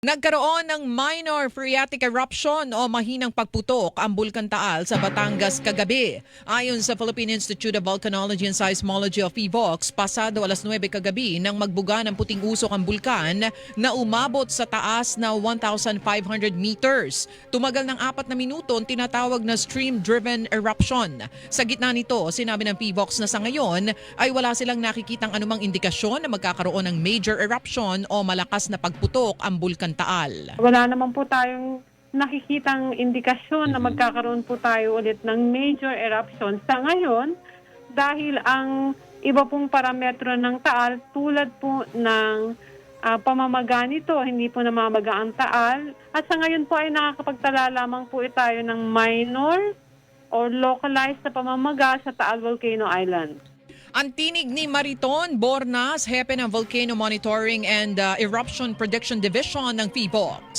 Nagkaroon ng minor phreatic eruption o mahinang pagputok ang Bulkan Taal sa Batangas kagabi. Ayon sa Philippine Institute of Volcanology and Seismology of PHIVOX, pasado alas 9 kagabi nang magbuga ng puting usok ang bulkan na umabot sa taas na 1,500 meters. Tumagal ng apat na minuto ang tinatawag na stream-driven eruption. Sa gitna nito, sinabi ng PHIVOX na sa ngayon ay wala silang nakikitang anumang indikasyon na magkakaroon ng major eruption o malakas na pagputok ang Bulkan Taal. Wala naman po tayong nakikitang indikasyon na magkakaroon po tayo ulit ng major eruption sa ngayon dahil ang iba pong parametro ng taal tulad po ng ah, pamamaga nito, hindi po namamaga ang taal. At sa ngayon po ay nakakapagtala lamang po tayo ng minor or localized na pamamaga sa Taal Volcano Island. Ang tinig ni Mariton Bornas, hepe ng Volcano Monitoring and uh, Eruption Prediction Division ng PHIVOX.